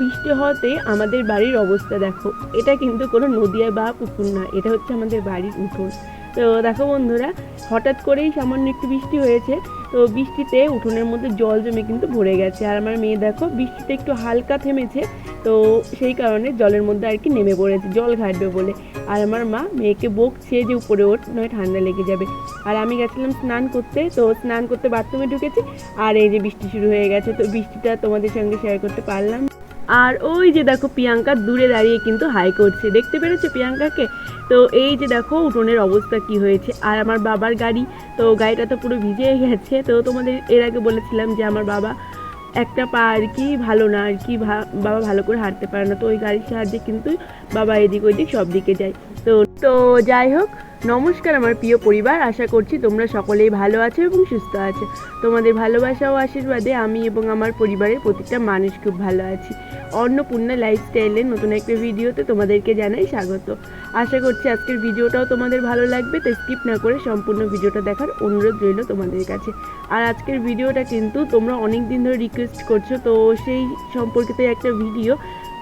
বৃষ্টি হওয়াতে আমাদের বাড়ির অবস্থা দেখো। এটা কিন্তু কোনো নদিয়া বা পুকুর নয়, এটা হচ্ছে আমাদের বাড়ির উঠোন। তো দেখো বন্ধুরা, হঠাৎ করেই সামান্য একটু বৃষ্টি হয়েছে। তো বৃষ্টিতে উঠোনের মধ্যে জল জমে কিন্তু ভরে গেছে। আর আমার মেয়ে দেখো, বৃষ্টিতে একটু হালকা থেমেছে, তো সেই কারণে জলের মধ্যে আর কি নেমে পড়েছে, জল ঘাটবে বলে। আর আমার মা মেয়েকে বকছে যে উপরে ওঠ, নয় ঠান্ডা লেগে যাবে। আর আমি গেছিলাম স্নান করতে, তো স্নান করতে বাথরুমে ঢুকেছি, আর এই যে বৃষ্টি শুরু হয়ে গেছে, তো বৃষ্টিটা তোমাদের সঙ্গে শেয়ার করতে পারলাম না। আর ওই যে দেখো প্রিয়াঙ্কা দূরে দাঁড়িয়ে কিন্তু হাই করছে। দেখতে পেরেছ প্রিয়াঙ্কাকে? তো এই যে দেখো উঠোনের অবস্থা কি হয়েছে। আর আমার বাবার গাড়ি, তো গাড়িটা তো পুরো ভিজে গেছে। তো তোমাদের এর আগে বলেছিলাম যে আমার বাবা একটা পা আর কি ভালো না, আর কি বাবা ভালো করে হাঁটতে পারে না। তো ওই গাড়ির সাহায্যে কিন্তু বাবা এদিক ওইদিক সব দিকে যায়। তো তো যাই হোক নমস্কার আমার প্রিয় পরিবার, আশা করছি তোমরা সকলেই ভালো আছো এবং সুস্থ আছো। তোমাদের ভালোবাসা ও আশীর্বাদে আমি এবং আমার পরিবারের প্রতিটা মানুষ খুব ভালো আছি। অন্নপূর্ণা লাইফস্টাইলের নতুন একটা ভিডিওতে তোমাদেরকে জানাই স্বাগত। আশা করছি আজকের ভিডিওটাও তোমাদের ভালো লাগবে, তাই স্কিপ না করে সম্পূর্ণ ভিডিওটা দেখার অনুরোধ রইল তোমাদের কাছে। আর আজকের ভিডিওটা কিন্তু তোমরা অনেক দিন ধরে রিকোয়েস্ট করছ, তো সেই সম্পর্কিত একটা ভিডিও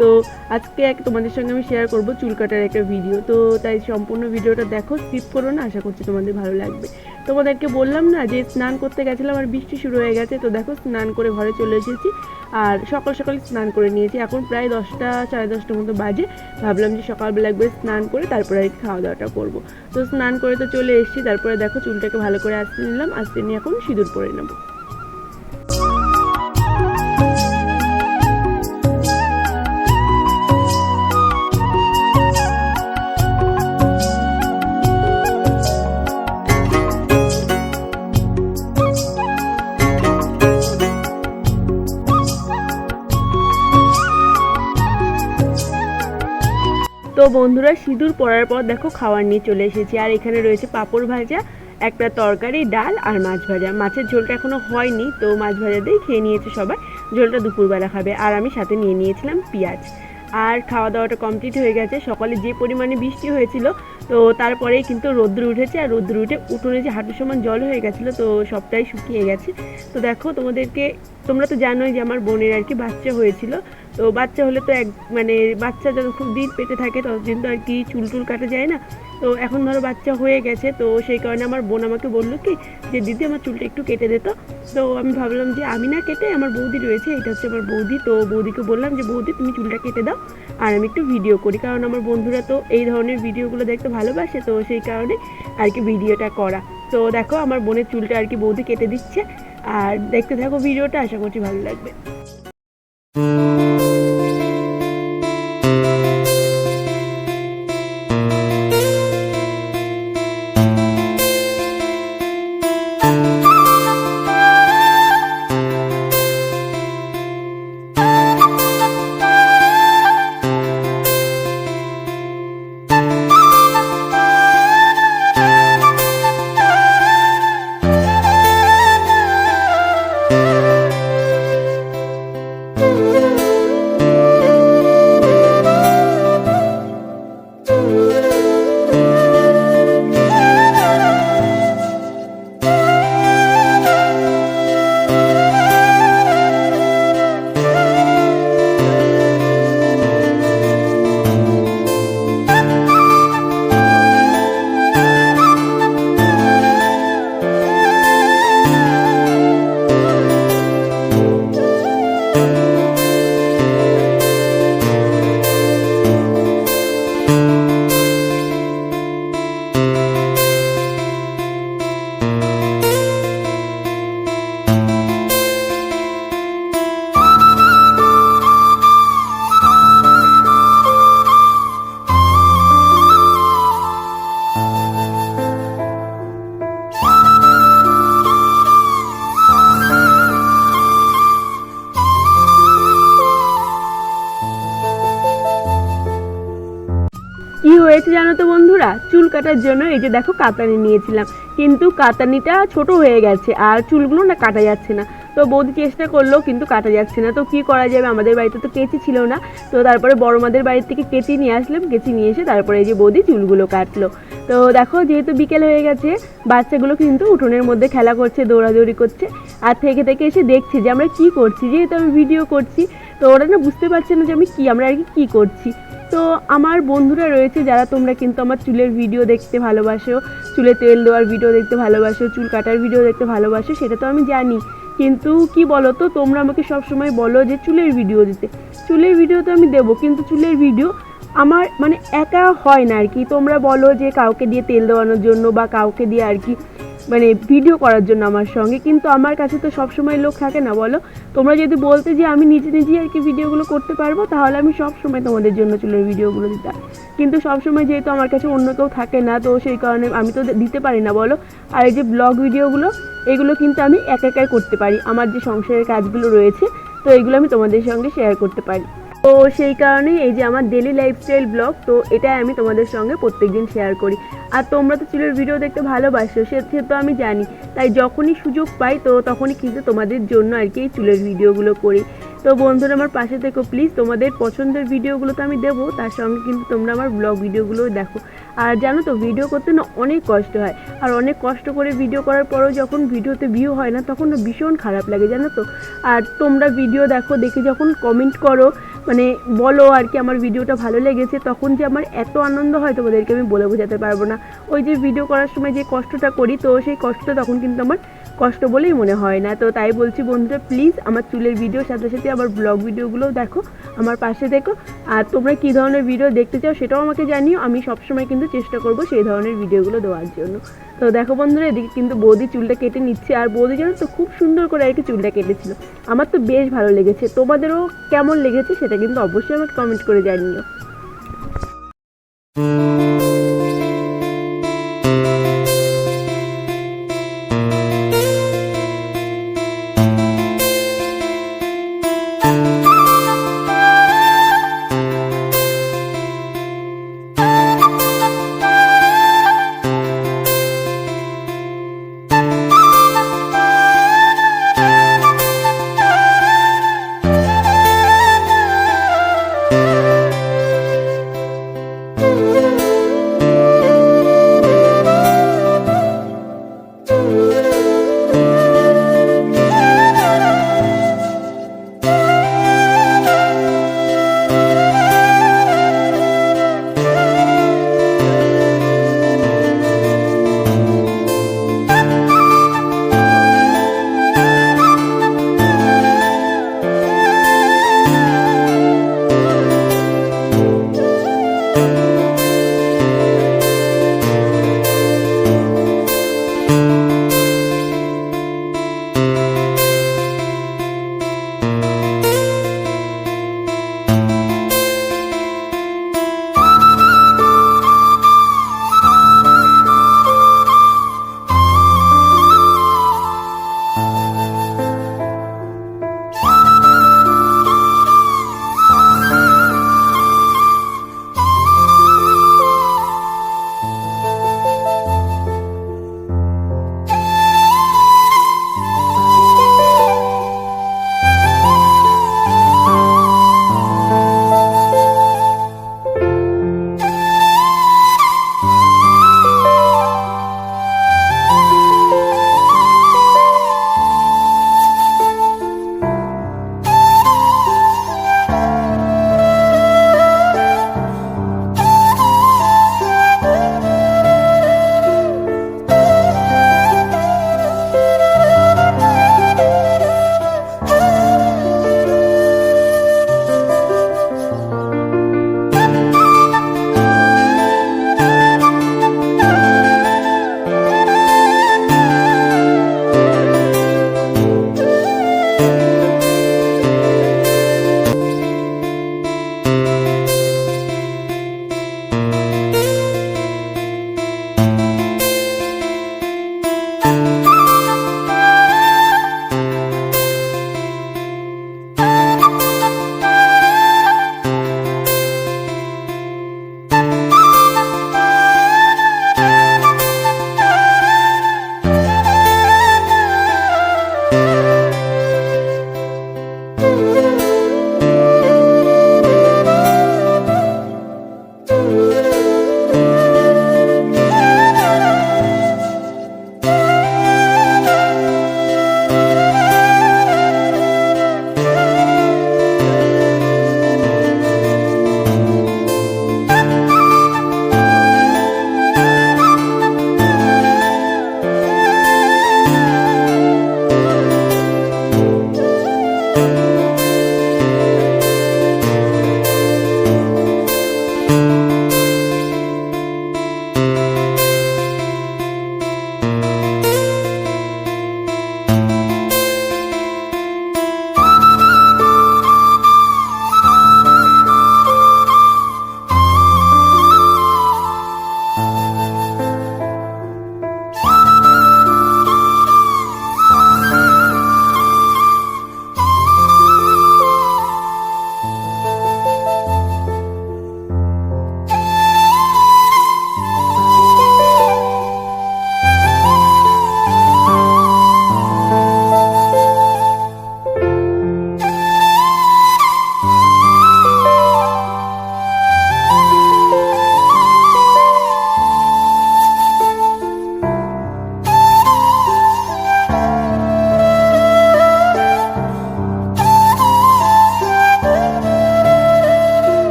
তো আজকে এক তোমাদের সঙ্গে আমি শেয়ার করব চুল কাটার একটা ভিডিও তো তাই সম্পূর্ণ ভিডিওটা দেখো স্কিপ করো না, আশা করছি তোমাদের ভালো লাগবে। তোমাদেরকে বললাম না যে স্নান করতে গেছিলাম আর বৃষ্টি শুরু হয়ে গেছে, তো দেখো স্নান করে ঘরে চলে এসেছি। আর সকাল সকাল স্নান করে নিয়েছি, এখন প্রায় দশটা, সাড়ে দশটার মতো বাজে। ভাবলাম যে সকালবেলা একবার স্নান করে তারপরে আর খাওয়া দাওয়াটা করব। তো স্নান করে তো চলে এসেছি, তারপরে দেখো চুলটাকে ভালো করে আসতে নিলাম, আসতে নিয়ে এখন সিঁদুর পরে নেব। তো বন্ধুরা সিঁদুর পরার পর দেখো খাওয়ার নিয়ে চলে এসেছি। আর এখানে রয়েছে পাঁপড় ভাজা, একটা তরকারি, ডাল আর মাছ ভাজা। মাছের ঝোলটা এখনও হয়নি, তো মাছ ভাজা দিয়ে খেয়ে নিয়েছে সবাই। ঝোলটা দুপুরবেলা খাবে। আর আমি সাথে নিয়ে নিয়েছিলাম পেঁয়াজ। আর খাওয়া দাওয়াটা কমপ্লিট হয়ে গেছে। সকালে যে পরিমাণে বৃষ্টি হয়েছিল, তো তারপরেই কিন্তু রোদ্র উঠেছে। আর রোদ্র উঠে উঠোনে যে হাঁটু সমান জল হয়ে গেছিল, তো সবটাই শুকিয়ে গেছে। তো দেখো, তোমাদেরকে, তোমরা তো জানোই যে আমার বোনের আর কি বাচ্চা হয়েছিল। তো বাচ্চা হলে তো এক মানে বাচ্চা যত খুব দিন পেটে থাকে, ততদিন তো আর কি চুল টুল কাটা যায় না। তো এখন ধরো বাচ্চা হয়ে গেছে, তো সেই কারণে আমার বোন আমাকে বলল কি যে, দিদি, আমার চুলটা একটু কেটে দিত তো। আমি ভাবলাম যে, আমি না কেটে, আমার বৌদি রয়েছে, এটা হচ্ছে আমার বৌদি। তো বৌদিকে বললাম যে, বৌদি, তুমি চুলটা কেটে দাও আর আমি একটু ভিডিও করি। কারণ আমার বন্ধুরা তো এই ধরনের ভিডিওগুলো দেখতে ভালোবাসে, তো সেই কারণে আর কি ভিডিওটা করা। তো দেখো, আমার বোনের চুলটা আর কি বৌদি কেটে দিচ্ছে। আর দেখতে থাকো ভিডিওটা আশা করছি ভালো লাগবে। তো চুল কাটার জন্য এই যে দেখো কাতানি নিয়েছিলাম। কিন্তু কাতানিটা ছোট হয়ে গেছে আর চুলগুলো না কাটা যাচ্ছে না। তো বৌদি চেষ্টা করল, কিন্তু কাটা যাচ্ছে না। তো কি করা যাবে? আমাদের বাড়িতে তো কেঁচি ছিল না। তো তারপরে বড় মাদের বাড়ির থেকে কেচি নিয়ে আসলাম। কেঁচি নিয়ে এসে তারপরে এই যে বৌদি চুলগুলো কাটলো। তো দেখো যেহেতু বিকেল হয়ে গেছে, বাচ্চাগুলো কিন্তু উঠোনের মধ্যে খেলা করছে, দৌড়াদৌড়ি করছে। আর থেকে থেকে এসে দেখছে যে আমরা কি করছি। যেহেতু আমি ভিডিও করছি, তো ওরা না বুঝতে পারছে না যে আমি কী আমরা আর কি কী করছি। তো আমার বন্ধুরা রয়েছে যারা তোমরা কিন্তু আমার চুলের ভিডিও দেখতে ভালোবাসো, চুলে তেল দেওয়ার ভিডিও দেখতে ভালোবাসো, চুল কাটার ভিডিও দেখতে ভালোবাসো, সেটা তো আমি জানি। কিন্তু কি বলো তো তোমরা আমাকে সব সময় বলো যে চুলের ভিডিও দিতে। চুলের ভিডিও তো আমি দেবো, কিন্তু চুলের ভিডিও আমার মানে একা হয় না আর কি। তোমরা বলো যে কাউকে দিয়ে তেল দেওয়ানোর জন্য বা কাউকে দিয়ে আর কি মানে ভিডিও করার জন্য আমার সঙ্গে। কিন্তু আমার কাছে তো সব সময় লোক থাকে না, বলো। তোমরা যদি বলতে যে আমি নিজে নিজেই আর কি ভিডিওগুলো করতে পারব, তাহলে আমি সব সময় তোমাদের জন্য চুলের ভিডিওগুলো দিতাম কিন্তু সব সময় যেহেতু আমার কাছে অন্য কেউ থাকে না, তো সেই কারণে আমি তো দিতে পারি না, বলো। আর এই যে ব্লগ ভিডিওগুলো এগুলো কিন্তু আমি একা একাই করতে পারি। আমার যে সংসারের কাজগুলো রয়েছে, তো এগুলো আমি তোমাদের সঙ্গে শেয়ার করতে পারি। তো সেই কারণেই এই যে আমার ডেলি লাইফস্টাইল ব্লগ তো এটাই আমি তোমাদের সঙ্গে প্রত্যেকদিন শেয়ার করি। আর তোমরা তো চুলের ভিডিও দেখতে ভালোবাসো, সে তো আমি জানি। তাই যখনই সুযোগ পাই, তো তখনই কিন্তু তোমাদের জন্য আর কি এই চুলের ভিডিওগুলো করি। তো বন্ধুরা, আমার পাশে থেকো প্লিজ তোমাদের পছন্দের ভিডিওগুলো তো আমি দেবো, তার সঙ্গে কিন্তু তোমরা আমার ব্লগ ভিডিওগুলোও দেখো। আর জানো তো ভিডিও করতে না অনেক কষ্ট হয়। আর অনেক কষ্ট করে ভিডিও করার পরেও যখন ভিডিওতে ভিউ হয় না, তখন ভীষণ খারাপ লাগে, জানো তো। আর তোমরা ভিডিও দেখো, দেখে যখন কমেন্ট করো মানে বলো আর কি আমার ভিডিওটা ভালো লেগেছে, তখন যে আমার এত আনন্দ হয় তোমাদেরকে আমি বলে বোঝাতে পারব না। ওই যে ভিডিও করার সময় যে কষ্টটা করি, তো সেই কষ্টটা তখন কিন্তু আমার কষ্ট বলেই মনে হয় না। তো তাই বলছি বন্ধুরা প্লিজ আমার চুলের ভিডিওর সাথে সাথে আমার ব্লগ ভিডিওগুলোও দেখো, আমার পাশে দেখো। আর তোমরা কী ধরনের ভিডিও দেখতে চাও সেটাও আমাকে জানিও, আমি সবসময় কিন্তু চেষ্টা করব সেই ধরনের ভিডিওগুলো দেওয়ার জন্য। তো দেখো বন্ধুরা, এদিকে কিন্তু বৌদি চুলটা কেটে নিচ্ছে, আর বৌদি জানো তো খুব সুন্দর করে আর কি চুলটা কেটেছিল। আমার তো বেশ ভালো লেগেছে। তোমাদেরও কেমন লেগেছে সেটা কিন্তু অবশ্যই আমাকে কমেন্ট করে জানিও।